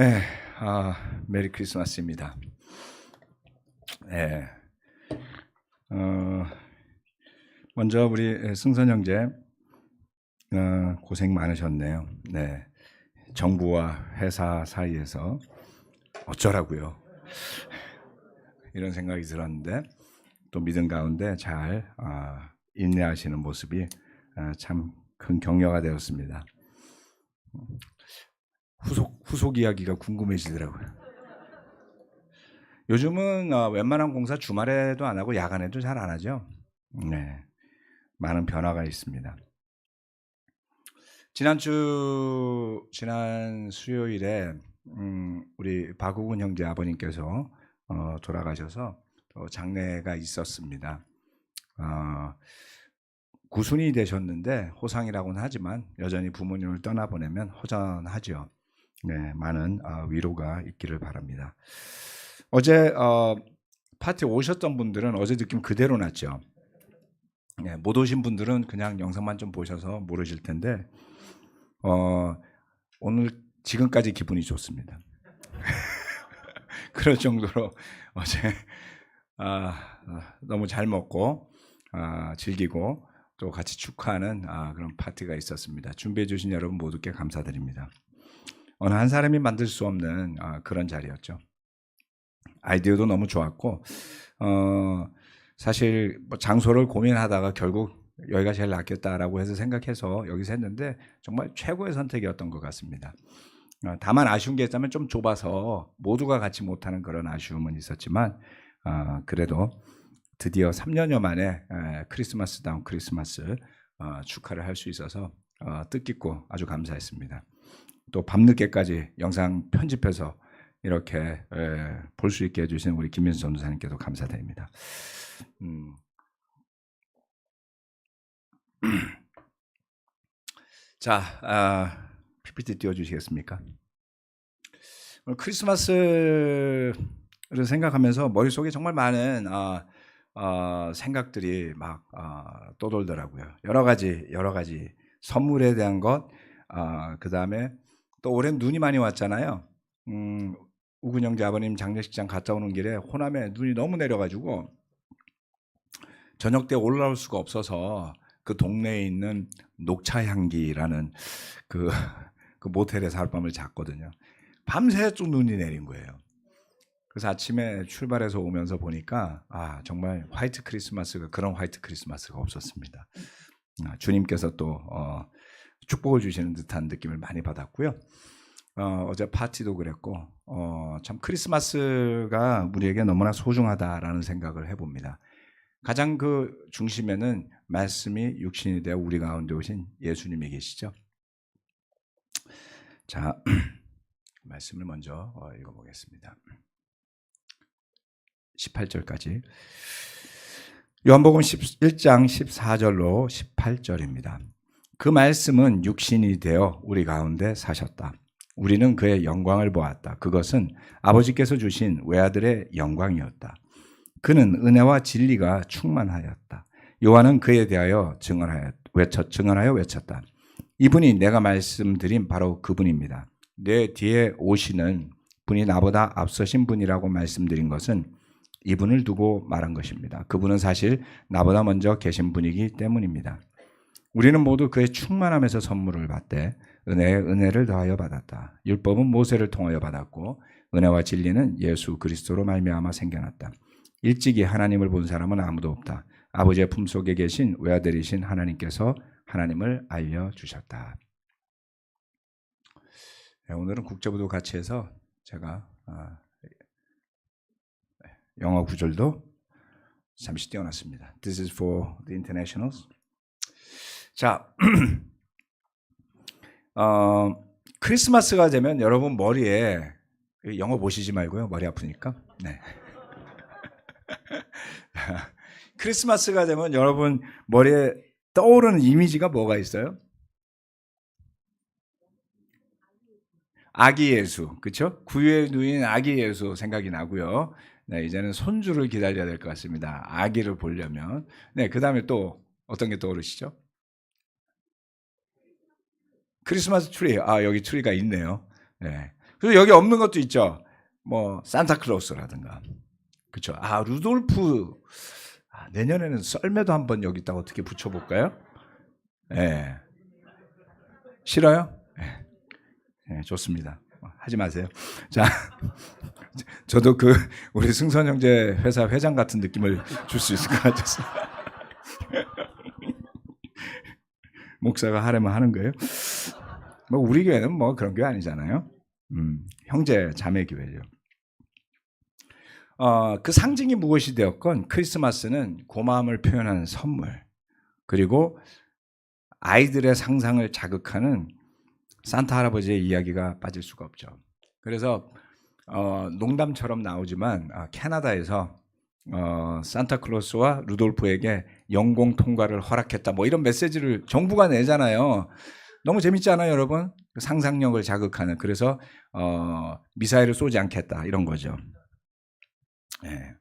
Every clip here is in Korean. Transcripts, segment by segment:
네, 아, 메리 크리스마스입니다. 네, 어, 먼저 우리 승선 형제 어, 고생 많으셨네요. 네, 정부와 회사 사이에서 어쩌라고요? 이런 생각이 들었는데 또 믿음 가운데 잘 아, 인내하시는 모습이 아, 참큰 격려가 되었습니다. 후속 후속 이야기가 궁금해지더라고요. 요즘은 어, 웬만한 공사 주말에도 안 하고 야간에도 잘 안 하죠. 네, 많은 변화가 있습니다. 지난주 지난 수요일에 음, 우리 박우근 형제 아버님께서 어, 돌아가셔서 또 장례가 있었습니다. 어, 구순이 되셨는데 호상이라고는 하지만 여전히 부모님을 떠나보내면 허전하죠. 네, 많은 어, 위로가 있기를 바랍니다. 어제 어, 파티 오셨던 분들은 어제 느낌 그대로 났죠. 네, 못 오신 분들은 그냥 영상만 좀 보셔서 모르실 텐데 어, 오늘 지금까지 기분이 좋습니다. 그럴 정도로 어제 아, 아, 너무 잘 먹고 아, 즐기고 또 같이 축하하는 아, 그런 파티가 있었습니다. 준비해 주신 여러분 모두께 감사드립니다. 어느 한 사람이 만들 수 없는 아, 그런 자리였죠. 아이디어도 너무 좋았고 어, 사실 뭐 장소를 고민하다가 결국 여기가 제일 낫겠다라고 해서 생각해서 여기서 했는데 정말 최고의 선택이었던 것 같습니다. 어, 다만 아쉬운 게 있다면 좀 좁아서 모두가 같이 못하는 그런 아쉬움은 있었지만 어, 그래도 드디어 3년여 만에 에, 크리스마스다운 크리스마스 어, 축하를 할 수 있어서 어, 뜻깊고 아주 감사했습니다. 또 밤늦게까지 영상 편집해서 이렇게 볼수 있게 해주신 우리 김민수 전도사님께도 감사드립니다. 음. 자, 아, PPT 띄워주시겠습니까? 오늘 크리스마스를 생각하면서 머릿속에 정말 많은 아, 아, 생각들이 막 아, 떠돌더라고요. 여러 가지 여러 가지 선물에 대한 것, 아, 그 다음에 또 올해 눈이 많이 왔잖아요. 음, 우근 형제 아버님 장례식장 갔다 오는 길에 호남에 눈이 너무 내려가지고 저녁 때 올라올 수가 없어서 그 동네에 있는 녹차향기라는 그, 그 모텔에서 하룻밤을 잤거든요. 밤새 쭉 눈이 내린 거예요. 그래서 아침에 출발해서 오면서 보니까 아 정말 화이트 크리스마스가 그런 화이트 크리스마스가 없었습니다. 아, 주님께서 또 어, 축복을 주시는 듯한 느낌을 많이 받았고요. 어, 어제 파티도 그랬고 어, 참 크리스마스가 우리에게 너무나 소중하다라는 생각을 해봅니다. 가장 그 중심에는 말씀이 육신이 되어 우리 가운데 오신 예수님이 계시죠. 자, 말씀을 먼저 어, 읽어보겠습니다. 18절까지. 요한복음 11장 14절로 18절입니다. 그 말씀은 육신이 되어 우리 가운데 사셨다. 우리는 그의 영광을 보았다. 그것은 아버지께서 주신 외아들의 영광이었다. 그는 은혜와 진리가 충만하였다. 요한은 그에 대하여 증언하여 외쳤 증언하여 외쳤다. 이분이 내가 말씀드린 바로 그분입니다. 내 뒤에 오시는 분이 나보다 앞서신 분이라고 말씀드린 것은 이분을 두고 말한 것입니다. 그분은 사실 나보다 먼저 계신 분이기 때문입니다. 우리는 모두 그의 충만함에서 선물을 받되 은혜에 은혜를 더하여 받았다. 율법은 모세를 통하여 받았고 은혜와 진리는 예수 그리스도로 말미암아 생겨났다. 일찍이 하나님을 본 사람은 아무도 없다. 아버지의 품속에 계신 외아들이신 하나님께서 하나님을 알려 주셨다. 네, 오늘은 국제부도 같이 해서 제가 아, 영어 구절도 잠시 띄워놨습니다. This is for the internationals. 자, 어, 크리스마스가 되면 여러분 머리에 영어 보시지 말고요. 머리 아프니까. 네. 크리스마스가 되면 여러분 머리에 떠오르는 이미지가 뭐가 있어요? 아기 예수, 그렇죠? 구유에 누인 아기 예수 생각이 나고요. 네, 이제는 손주를 기다려야 될 것 같습니다. 아기를 보려면. 네, 그 다음에 또 어떤 게 떠오르시죠? 크리스마스 트리. 아, 여기 트리가 있네요. 네. 그래서 여기 없는 것도 있죠. 뭐 산타클로스라든가. 그렇죠. 아 루돌프 아, 내년에는 썰매도 한번 여기다 어떻게 붙여 볼까요? 예. 싫어요? 예. 예, 좋습니다. 하지 마세요. 자, 저도 그 우리 승선 형제 회사 회장 같은 느낌을 줄 수 있을 것 같아서. 목사가 하려면 하는 거예요. 뭐 우리 교회는 뭐 그런 교회 아니잖아요. 음, 형제 자매 교회죠. 어, 그 상징이 무엇이 되었건 크리스마스는 고마움을 표현하는 선물 그리고 아이들의 상상을 자극하는 산타 할아버지의 이야기가 빠질 수가 없죠. 그래서 어, 농담처럼 나오지만 아, 캐나다에서 어, 산타클로스와 루돌프에게 영공 통과를 허락했다. 뭐 이런 메시지를 정부가 내잖아요. 너무 재밌지 않아요, 여러분? 상상력을 자극하는. 그래서 어, 미사일을 쏘지 않겠다 이런 거죠. 예.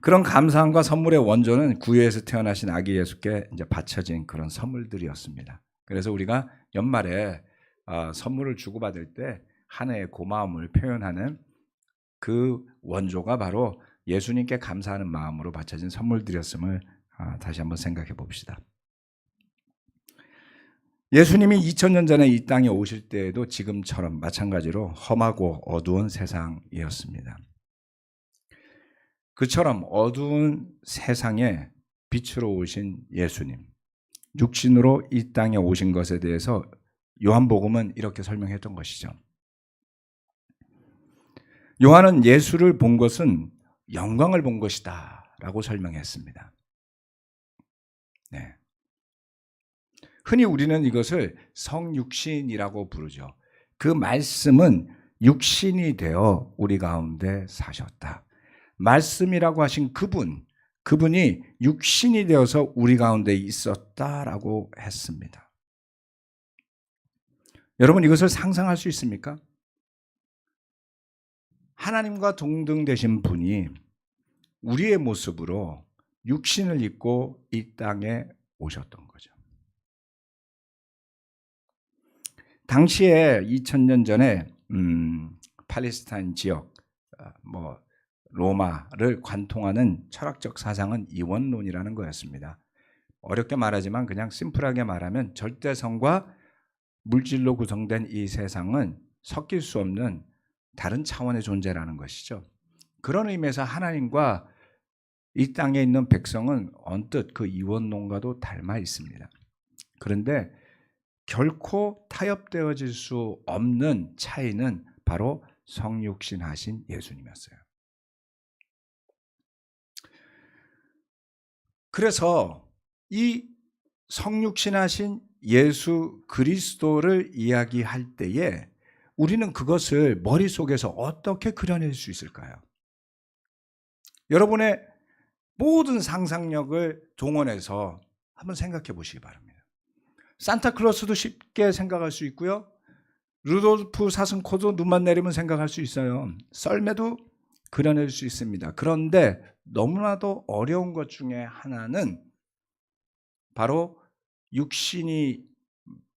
그런 감사함과 선물의 원조는 구유에서 태어나신 아기 예수께 이제 바쳐진 그런 선물들이었습니다. 그래서 우리가 연말에 어, 선물을 주고받을 때 한 해의 고마움을 표현하는 그 원조가 바로 예수님께 감사하는 마음으로 바쳐진 선물들이었음을 아, 다시 한번 생각해 봅시다. 예수님이 2000년 전에 이 땅에 오실 때에도 지금처럼 마찬가지로 험하고 어두운 세상이었습니다. 그처럼 어두운 세상에 빛으로 오신 예수님, 육신으로 이 땅에 오신 것에 대해서 요한복음은 이렇게 설명했던 것이죠. 요한은 예수를 본 것은 영광을 본 것이다 라고 설명했습니다. 네. 흔히 우리는 이것을 성육신이라고 부르죠. 그 말씀은 육신이 되어 우리 가운데 사셨다. 말씀이라고 하신 그분, 그분이 육신이 되어서 우리 가운데 있었다라고 했습니다. 여러분 이것을 상상할 수 있습니까? 하나님과 동등되신 분이 우리의 모습으로 육신을 입고 이 땅에 오셨던 거죠. 당시에 2000년 전에 음, 팔레스타인 지역 어, 뭐 로마를 관통하는 철학적 사상은 이원론이라는 거였습니다. 어렵게 말하지만 그냥 심플하게 말하면 절대성과 물질로 구성된 이 세상은 섞일 수 없는 다른 차원의 존재라는 것이죠. 그런 의미에서 하나님과 이 땅에 있는 백성은 언뜻 그 이원론과도 닮아 있습니다. 그런데 결코 타협되어질 수 없는 차이는 바로 성육신하신 예수님이었어요. 그래서 이 성육신하신 예수 그리스도를 이야기할 때에 우리는 그것을 머릿속에서 어떻게 그려낼 수 있을까요? 여러분의 모든 상상력을 동원해서 한번 생각해 보시기 바랍니다. 산타클로스도 쉽게 생각할 수 있고요. 루돌프 사슴코도 눈만 내리면 생각할 수 있어요. 썰매도 그려낼 수 있습니다. 그런데 너무나도 어려운 것 중에 하나는 바로 육신이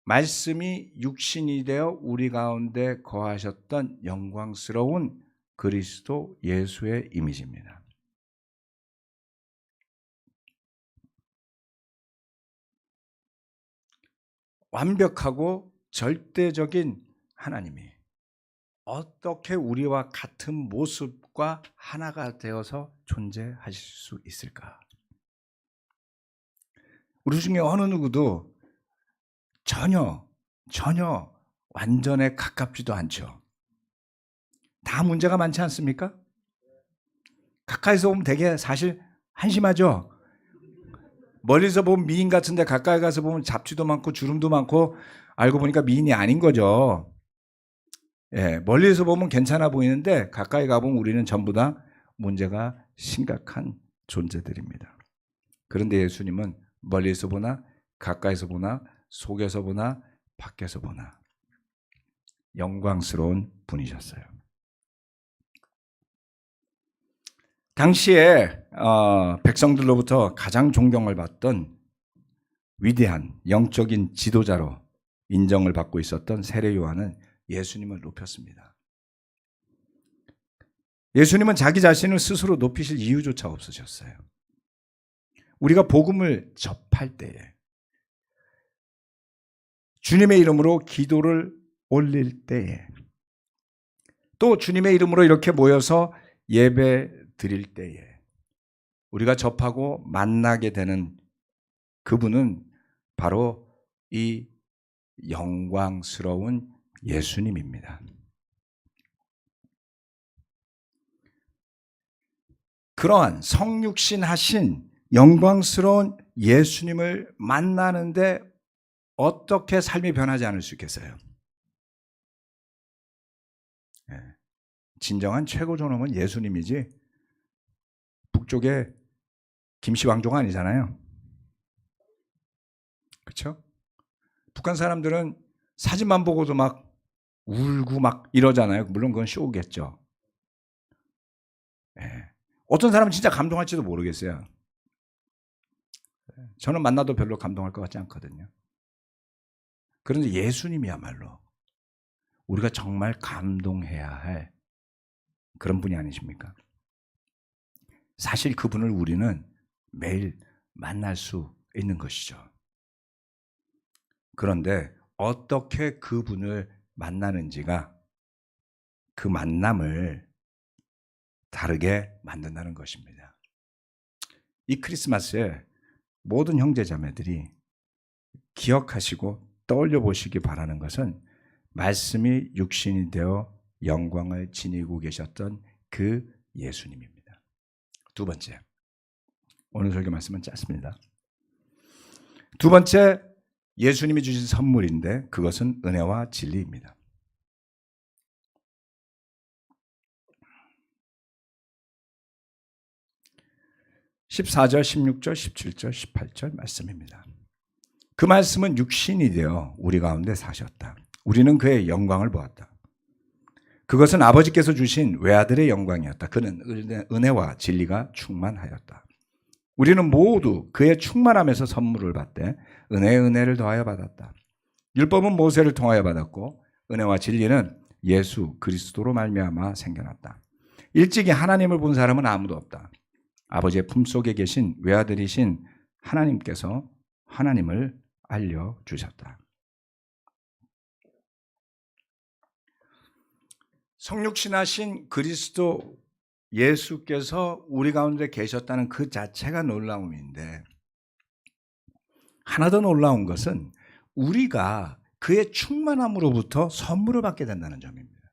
말씀이 육신이 되어 우리 가운데 거하셨던 영광스러운 그리스도 예수의 이미지입니다. 완벽하고 절대적인 하나님이 어떻게 우리와 같은 모습과 하나가 되어서 존재하실 수 있을까? 우리 중에 어느 누구도 전혀, 전혀 완전에 가깝지도 않죠. 다 문제가 많지 않습니까? 가까이서 보면 되게 사실 한심하죠? 멀리서 보면 미인 같은데 가까이 가서 보면 잡티도 많고 주름도 많고 알고 보니까 미인이 아닌 거죠. 예, 멀리서 보면 괜찮아 보이는데 가까이 가보면 우리는 전부 다 문제가 심각한 존재들입니다. 그런데 예수님은 멀리서 보나 가까이서 보나 속에서 보나 밖에서 보나 영광스러운 분이셨어요. 당시에 어, 백성들로부터 가장 존경을 받던 위대한 영적인 지도자로 인정을 받고 있었던 세례 요한은 예수님을 높였습니다. 예수님은 자기 자신을 스스로 높이실 이유조차 없으셨어요. 우리가 복음을 접할 때에 주님의 이름으로 기도를 올릴 때에 또 주님의 이름으로 이렇게 모여서 예배 드릴 때에 우리가 접하고 만나게 되는 그분은 바로 이 영광스러운 예수님입니다. 그러한 성육신 하신 영광스러운 예수님을 만나는데 어떻게 삶이 변하지 않을 수 있겠어요? 예. 진정한 최고 존엄은 예수님이지 북쪽에 김씨 왕조가 아니잖아요. 그렇죠? 북한 사람들은 사진만 보고도 막 울고 막 이러잖아요. 물론 그건 쇼겠죠. 예. 어떤 사람은 진짜 감동할지도 모르겠어요. 저는 만나도 별로 감동할 것 같지 않거든요. 그런데 예수님이야말로 우리가 정말 감동해야 할 그런 분이 아니십니까? 사실 그분을 우리는 매일 만날 수 있는 것이죠. 그런데 어떻게 그분을 만나는지가 그 만남을 다르게 만든다는 것입니다. 이 크리스마스에 모든 형제 자매들이 기억하시고 떠올려 보시기 바라는 것은 말씀이 육신이 되어 영광을 지니고 계셨던 그 예수님입니다. 두 번째. 오늘 설교 말씀은 짧습니다. 두 번째 예수님이 주신 선물인데 그것은 은혜와 진리입니다. 14절, 16절, 17절, 18절 말씀입니다. 그 말씀은 육신이 되어 우리 가운데 사셨다. 우리는 그의 영광을 보았다. 그것은 아버지께서 주신 외아들의 영광이었다. 그는 은혜와 진리가 충만하였다. 우리는 모두 그의 충만함에서 선물을 받되 은혜의 은혜를 더하여 받았다. 율법은 모세를 통하여 받았고 은혜와 진리는 예수 그리스도로 말미암아 생겨났다. 일찍이 하나님을 본 사람은 아무도 없다. 아버지의 품속에 계신 외아들이신 하나님께서 하나님을 알려 주셨다. 성육신하신 그리스도 예수께서 우리 가운데 계셨다는 그 자체가 놀라움인데 하나 더 놀라운 것은 우리가 그의 충만함으로부터 선물을 받게 된다는 점입니다.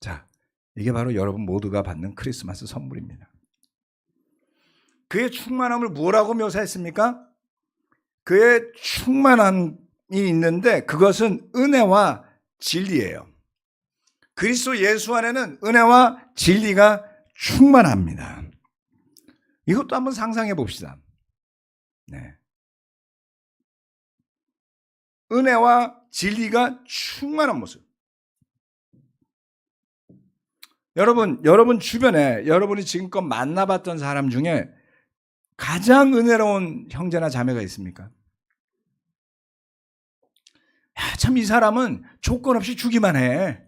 자, 이게 바로 여러분 모두가 받는 크리스마스 선물입니다. 그의 충만함을 뭐라고 묘사했습니까? 그의 충만함이 있는데 그것은 은혜와 진리예요. 그리스도 예수 안에는 은혜와 진리가 충만합니다. 이것도 한번 상상해 봅시다. 네. 은혜와 진리가 충만한 모습. 여러분, 여러분 주변에 여러분이 지금껏 만나봤던 사람 중에 가장 은혜로운 형제나 자매가 있습니까? 야, 참이 사람은 조건 없이 주기만 해.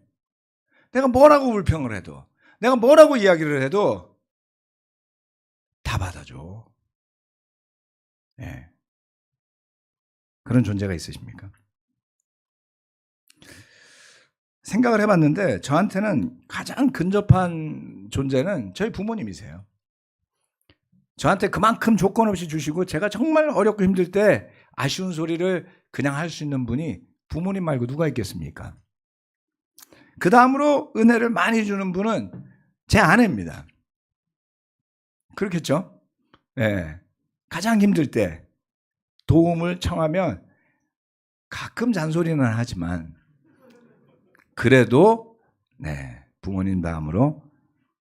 내가 뭐라고 불평을 해도, 내가 뭐라고 이야기를 해도 다 받아줘. 네. 그런 존재가 있으십니까? 생각을 해봤는데 저한테는 가장 근접한 존재는 저희 부모님이세요. 저한테 그만큼 조건 없이 주시고 제가 정말 어렵고 힘들 때 아쉬운 소리를 그냥 할 수 있는 분이 부모님 말고 누가 있겠습니까? 그 다음으로 은혜를 많이 주는 분은 제 아내입니다. 그렇겠죠? 네. 가장 힘들 때 도움을 청하면 가끔 잔소리는 하지만 그래도 네, 부모님 다음으로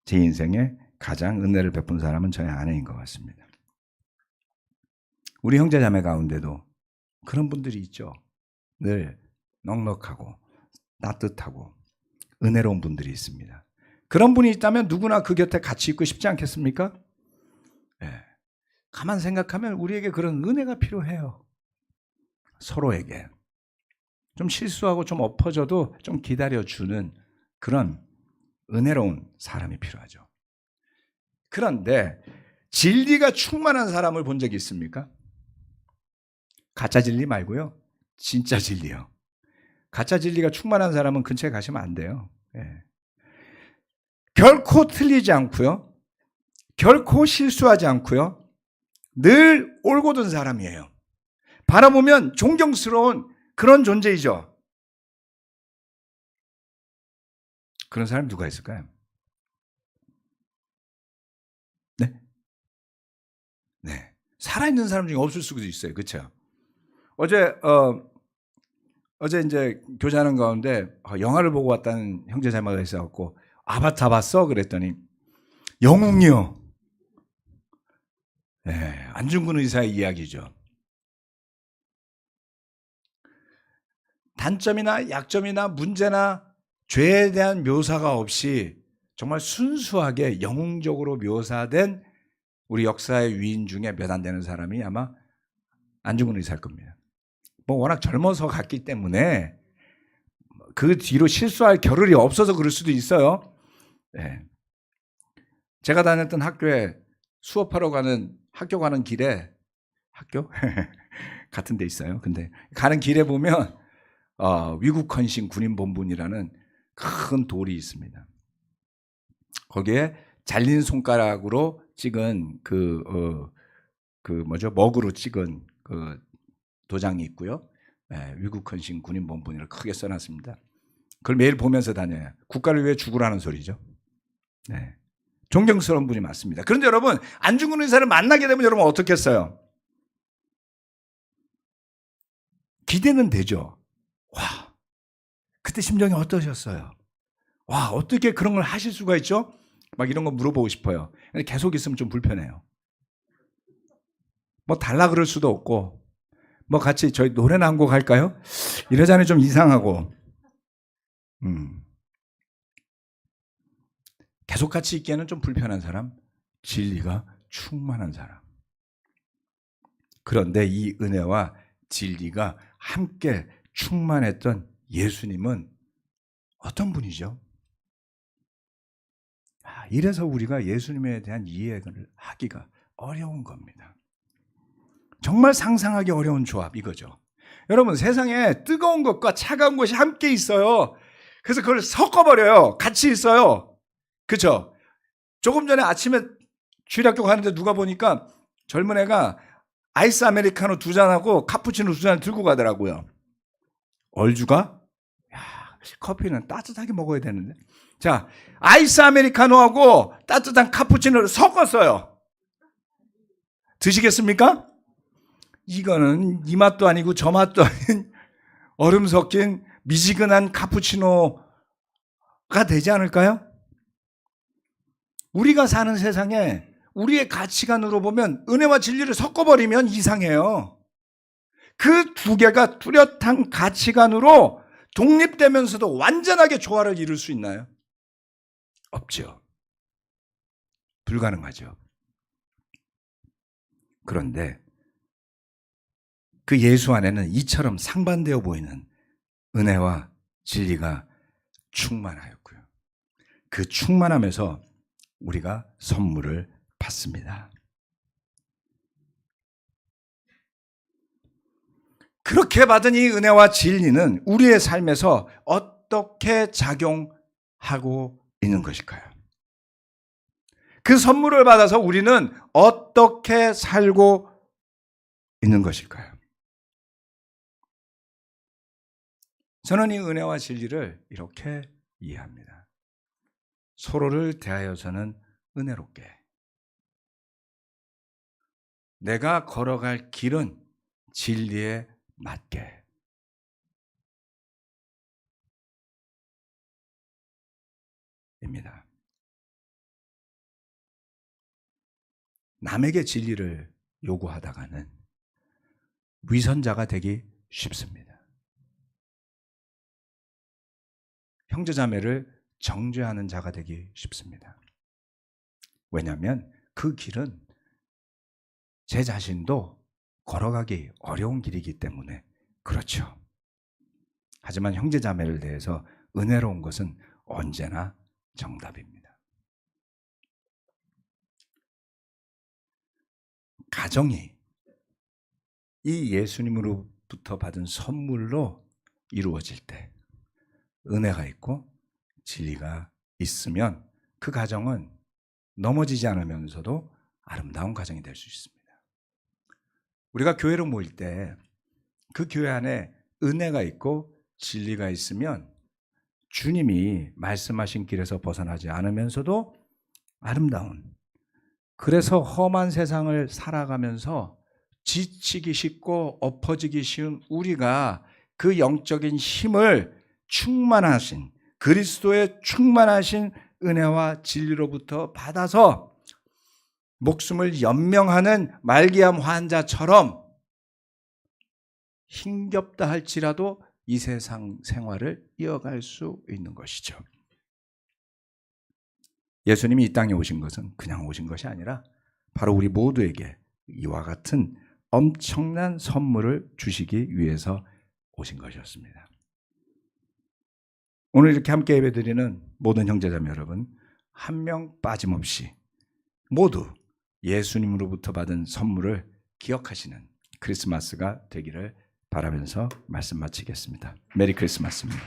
제 인생에 가장 은혜를 베푼 사람은 저희 아내인 것 같습니다. 우리 형제 자매 가운데도 그런 분들이 있죠. 늘 넉넉하고 따뜻하고 은혜로운 분들이 있습니다. 그런 분이 있다면 누구나 그 곁에 같이 있고 싶지 않겠습니까? 네. 가만 생각하면 우리에게 그런 은혜가 필요해요. 서로에게. 좀 실수하고 좀 엎어져도 좀 기다려주는 그런 은혜로운 사람이 필요하죠. 그런데 진리가 충만한 사람을 본 적이 있습니까? 가짜 진리 말고요. 진짜 진리요. 가짜 진리가 충만한 사람은 근처에 가시면 안 돼요. 예. 결코 틀리지 않고요. 결코 실수하지 않고요. 늘 올곧은 사람이에요. 바라보면 존경스러운 그런 존재이죠. 그런 사람 누가 있을까요? 네? 네. 살아있는 사람 중에 없을 수도 있어요. 그렇죠? 어제 어 어제 이제 교제하는 가운데 어, 영화를 보고 왔다는 형제 자매가 있어갖고 아바타 봤어? 그랬더니 영웅이요. 네, 안중근 의사의 이야기죠. 단점이나 약점이나 문제나 죄에 대한 묘사가 없이 정말 순수하게 영웅적으로 묘사된 우리 역사의 위인 중에 몇 안 되는 사람이 아마 안중근 의사일 겁니다. 뭐 워낙 젊어서 갔기 때문에 그 뒤로 실수할 겨를이 없어서 그럴 수도 있어요. 네. 제가 다녔던 학교에 수업하러 가는 학교 가는 길에 학교 같은 데 있어요. 근데 가는 길에 보면 어, 위국 헌신 군인 본분이라는 큰 돌이 있습니다. 거기에 잘린 손가락으로 찍은 그, 어, 그 뭐죠? 먹으로 찍은 그 도장이 있고요. 예, 위국 헌신 군인 본분이라 크게 써놨습니다. 그걸 매일 보면서 다녀요. 국가를 위해 죽으라는 소리죠. 네. 존경스러운 분이 맞습니다. 그런데 여러분, 안중근 의사를 만나게 되면 여러분 어떻겠어요? 기대는 되죠. 와, 그때 심정이 어떠셨어요? 와, 어떻게 그런 걸 하실 수가 있죠? 막 이런 거 물어보고 싶어요. 계속 있으면 좀 불편해요. 뭐 달라 그럴 수도 없고, 뭐 같이 저희 노래나 한 곡 할까요? 이러자니 좀 이상하고, 음. 계속 같이 있기에는 좀 불편한 사람, 진리가 충만한 사람. 그런데 이 은혜와 진리가 함께 충만했던 예수님은 어떤 분이죠? 아, 이래서 우리가 예수님에 대한 이해를 하기가 어려운 겁니다. 정말 상상하기 어려운 조합 이거죠. 여러분 세상에 뜨거운 것과 차가운 것이 함께 있어요. 그래서 그걸 섞어버려요. 같이 있어요. 그쵸? 조금 전에 아침에 주일학교 가는데 누가 보니까 젊은 애가 아이스 아메리카노 두 잔하고 카푸치노 두 잔 들고 가더라고요. 얼주가? 야, 커피는 따뜻하게 먹어야 되는데. 자, 아이스 아메리카노하고 따뜻한 카푸치노를 섞었어요. 드시겠습니까? 이거는 이 맛도 아니고 저 맛도 아닌 얼음 섞인 미지근한 카푸치노가 되지 않을까요? 우리가 사는 세상에 우리의 가치관으로 보면 은혜와 진리를 섞어버리면 이상해요. 그 두 개가 뚜렷한 가치관으로 독립되면서도 완전하게 조화를 이룰 수 있나요? 없죠. 불가능하죠. 그런데 그 예수 안에는 이처럼 상반되어 보이는 은혜와 진리가 충만하였고요. 그 충만함에서 우리가 선물을 받습니다. 그렇게 받은 이 은혜와 진리는 우리의 삶에서 어떻게 작용하고 있는 것일까요? 그 선물을 받아서 우리는 어떻게 살고 있는 것일까요? 저는 이 은혜와 진리를 이렇게 이해합니다. 서로를 대하여서는 은혜롭게. 내가 걸어갈 길은 진리에 맞게. 입니다. 남에게 진리를 요구하다가는 위선자가 되기 쉽습니다. 형제자매를 정죄하는 자가 되기 쉽습니다. 왜냐하면 그 길은 제 자신도 걸어가기 어려운 길이기 때문에 그렇죠. 하지만 형제자매를 대해서 은혜로운 것은 언제나 정답입니다. 가정이 이 예수님으로부터 받은 선물로 이루어질 때 은혜가 있고 진리가 있으면 그 가정은 넘어지지 않으면서도 아름다운 가정이 될 수 있습니다. 우리가 교회로 모일 때 그 교회 안에 은혜가 있고 진리가 있으면 주님이 말씀하신 길에서 벗어나지 않으면서도 아름다운 그래서 험한 세상을 살아가면서 지치기 쉽고 엎어지기 쉬운 우리가 그 영적인 힘을 충만하신 그리스도의 충만하신 은혜와 진리로부터 받아서 목숨을 연명하는 말기암 환자처럼 힘겹다 할지라도 이 세상 생활을 이어갈 수 있는 것이죠. 예수님이 이 땅에 오신 것은 그냥 오신 것이 아니라 바로 우리 모두에게 이와 같은 엄청난 선물을 주시기 위해서 오신 것이었습니다. 오늘 이렇게 함께 예배드리는 모든 형제자매 여러분, 한 명 빠짐없이 모두 예수님으로부터 받은 선물을 기억하시는 크리스마스가 되기를 바라면서 말씀 마치겠습니다. 메리 크리스마스입니다.